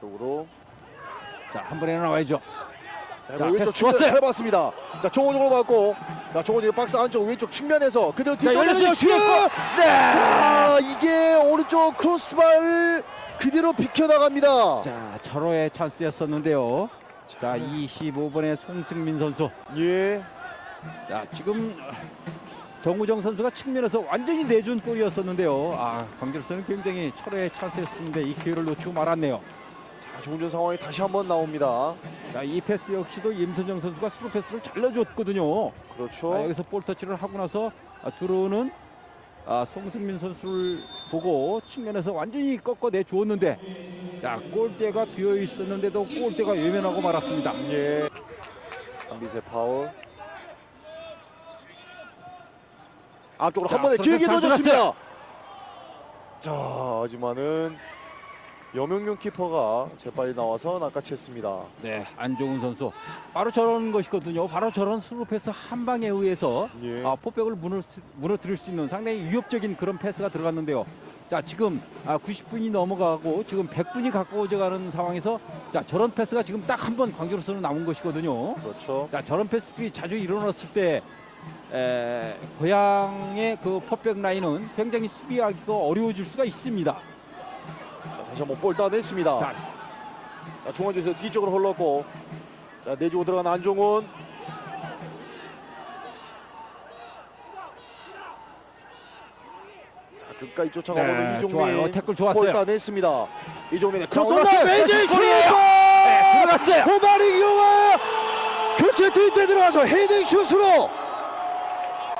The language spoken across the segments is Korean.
쪽으로. 자, 한 번에 나와야죠. 자, 자, 왼쪽 패스 측면 좋았어요. 잘 봤습니다. 자, 정원으로 받고. 자, 정원이 박스 안쪽 왼쪽 측면에서 그대로 열렸어요. 슛! 뒤에 거. 네. 자, 이게 오른쪽 크로스바를 그대로 비켜나갑니다. 자, 철호의 찬스였었는데요. 자, 25번의 송승민 선수. 예. 자, 지금 정우정 선수가 측면에서 완전히 내준 골이었었는데요. 아, 관계로서는 굉장히 철호의 찬스였었는데 이 기회를 놓치고 말았네요. 전 상황이 다시 한번 나옵니다. 자, 이 패스 역시도 임선정 선수가 스루 패스를 잘 넣어줬거든요. 그렇죠. 아, 여기서 볼 터치를 하고 나서 아, 들어오는 아, 송승민 선수를 보고 측면에서 완전히 꺾어내 주었는데 자 골대가 비어 있었는데도 골대가 외면하고 말았습니다. 예. 한빛의 파울. 앞쪽으로 자, 한 번에 길게 잘 넣어줬습니다. 자, 하지만은 여명용 키퍼가 재빨리 나와서 낚아챘습니다. 네, 안종훈 선수 바로 저런 것이거든요. 바로 저런 스루 패스 한 방에 의해서 예. 아, 포백을 무너, 무너뜨릴 수 있는 상당히 위협적인 그런 패스가 들어갔는데요. 자 지금 아, 90분이 넘어가고 지금 100분이 가까워져 가는 상황에서 자 저런 패스가 지금 딱 한번 관계로서는 남은 것이거든요. 그렇죠. 자 저런 패스들이 자주 일어났을 때 에, 고향의 그 퍼펙 라인은 굉장히 수비하기가 어려워질 수가 있습니다. 자, 다시 한번 볼 따냈습니다. 자, 자, 중앙에서 뒤쪽으로 흘렀고 자, 내주고 들어간 안종훈. 자, 끝까지 쫓아가보는 네, 이종민. 좋아요. 태클 볼 좋았어요. 따냈습니다. 이종민의 자, 크로스 올랐어요. 온다. 왼쪽 다시 슛! 골이에요. 네, 들어갔어요. 호바리 경화 교체 투입돼 들어가서 헤딩 슛으로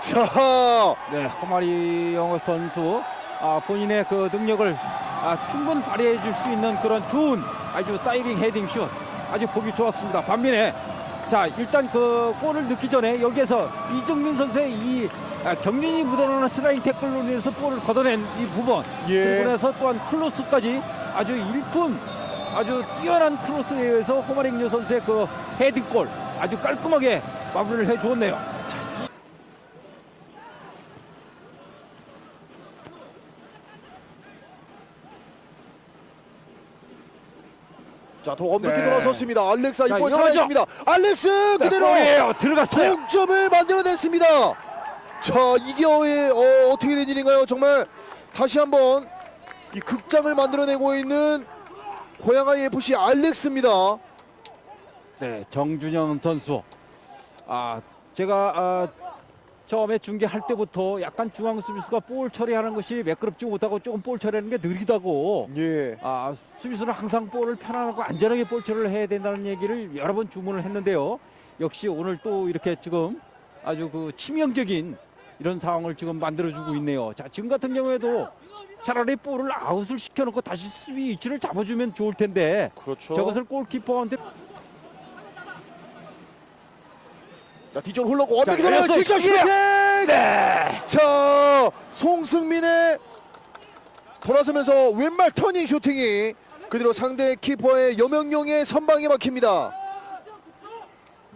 자 네, 허마리 영어 선수 아, 본인의 그 능력을 아, 충분 발휘해 줄 수 있는 그런 좋은 아주 다이빙 헤딩 슛 아주 보기 좋았습니다. 반면에 자 일단 그 골을 넣기 전에 여기에서 이정민 선수의 이 아, 경륜이 묻어나는 슬라이딩 태클로 인해서 볼을 걷어낸 이 부분 예. 나서 또한 클로스까지 아주 일품 아주 뛰어난 크로스에 의해서 호마링뉴 선수의 그 헤딩골 아주 깔끔하게 마무리를 해 주었네요. 자, 더 엄격히 네. 돌아섰습니다. 알렉사 자, 이볼 이어가죠. 살아있습니다. 알렉스 그대로 골이에요. 들어갔어요. 동점을 만들어냈습니다. 자, 이게 어, 어, 어떻게 된 일인가요? 정말 다시 한번 이 극장을 만들어내고 있는 고양아이 FC 알렉스입니다. 네, 정준영 선수. 아, 제가 아, 처음에 중계할 때부터 약간 중앙 수비수가 볼 처리하는 것이 매끄럽지 못하고 조금 볼 처리하는 게 느리다고. 예. 아, 수비수는 항상 볼을 편안하고 안전하게 볼 처리를 해야 된다는 얘기를 여러 번 주문을 했는데요. 역시 오늘 또 이렇게 지금 아주 그 치명적인 이런 상황을 지금 만들어주고 있네요. 자, 지금 같은 경우에도 차라리 볼을 아웃을 시켜놓고 다시 수비 위치를 잡아주면 좋을 텐데 그렇죠. 저것을 골키퍼한테 자, 뒤쪽으로 흘렀고 완벽히 자, 돌아가는 열렸어요. 직접 슈팅! 네. 자, 송승민의 돌아서면서 왼발 터닝 슈팅이 그대로 상대 키퍼의 여명용의 선방에 막힙니다.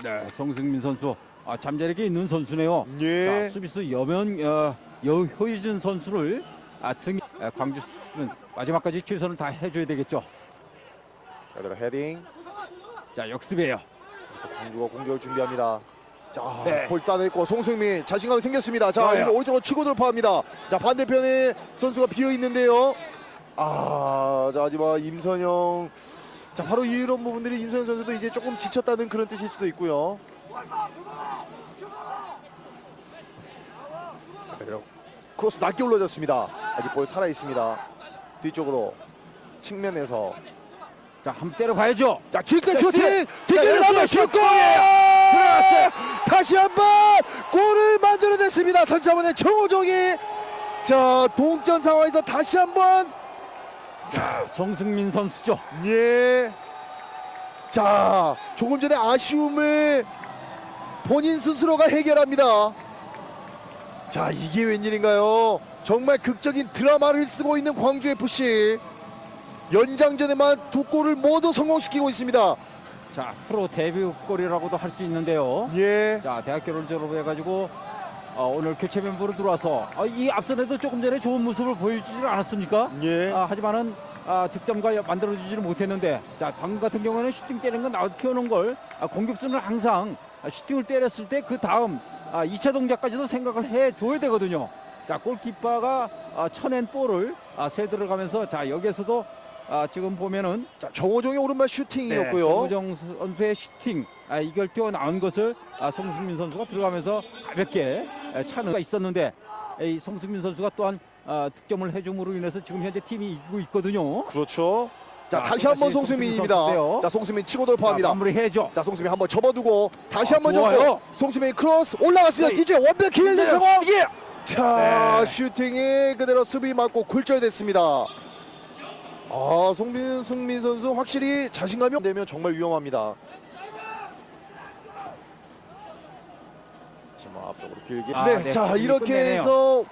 네, 성승민 선수 아, 잠자리에 있는 선수네요. 예. 자, 수비수 여면 어, 여효준 선수를 아, 등 아, 광주 수는 마지막까지 최선을 다 해줘야 되겠죠. 자, 그대로 헤딩. 자, 역습이에요. 광주가 공격을 준비합니다. 자, 네. 볼 따냈고 송승민 자신감이 생겼습니다. 자, 좋아요. 오른쪽으로 치고 돌파합니다. 자, 반대편에 선수가 비어 있는데요. 아, 자, 하지만 임선영. 자, 바로 이런 부분들이 임선영 선수도 이제 조금 지쳤다는 그런 뜻일 수도 있고요. 자, 그대로 크로스 낮게 올라졌습니다. 아직 볼 살아 있습니다. 뒤쪽으로 측면에서 자, 한번 때려봐야죠. 자 자, 슈팅. 뒷길 자, 한번 열었어요. 슛골 들어갔어요. 다시 한번 골을 만들어냈습니다. 33번의 정호정이. 자 동점 상황에서 다시 한번. 자, 성승민 선수죠. 예 자 조금 전에 아쉬움을 본인 스스로가 해결합니다. 자 이게 웬일인가요? 정말 극적인 드라마를 쓰고 있는 광주 FC 연장전에만 두 골을 모두 성공시키고 있습니다 자, 프로 데뷔골이라고도 할 수 있는데요. 예 자, 대학교를 졸업해가지고 어, 오늘 교체 멤버로 들어와서 어, 이 앞선에도 조금 전에 좋은 모습을 보여주지 않았습니까? 예. 아, 하지만은 아, 득점과 만들어주지를 못했는데 자 방금 같은 경우에는 슈팅 때리는 건 나웃키우는 걸 아, 공격수는 항상 아, 슈팅을 때렸을 때 그 다음 아, 2차 동작까지도 생각을 해줘야 되거든요. 자 골키퍼가 아, 쳐낸 볼을 아, 새 들어가면서 자 여기에서도 아, 지금 보면은 자, 정호종의 오른발 네, 슈팅이었고요. 정우정 선수의 슈팅 아, 이걸 뛰어나온 것을 아, 송승민 선수가 들어가면서 가볍게 에, 차는 가 있었는데 이 송승민 선수가 또한 아, 득점을 해줌으로 인해서 지금 현재 팀이 이기고 있거든요. 그렇죠. 자, 자, 다시 한번 송수민입니다. 선수인데요. 자, 송수민 치고 자, 돌파합니다. 마무리해줘. 자, 송수민 한번 접어두고 다시 아, 한번 좋아요. 접고 송수민 크로스 올라갔습니다. 네. 뒤쪽에 원백 힐 성공. 이게 자, 네. 슈팅이 그대로 수비 맞고 굴절됐습니다. 아, 송민 승민 선수 확실히 자신감이 되면 정말 위험합니다. 지금 앞쪽으로 길게. 아, 네, 네, 자 이렇게 끝내네요. 해서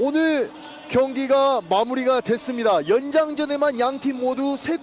오늘 경기가 마무리가 됐습니다. 연장전에만 양 팀 모두 세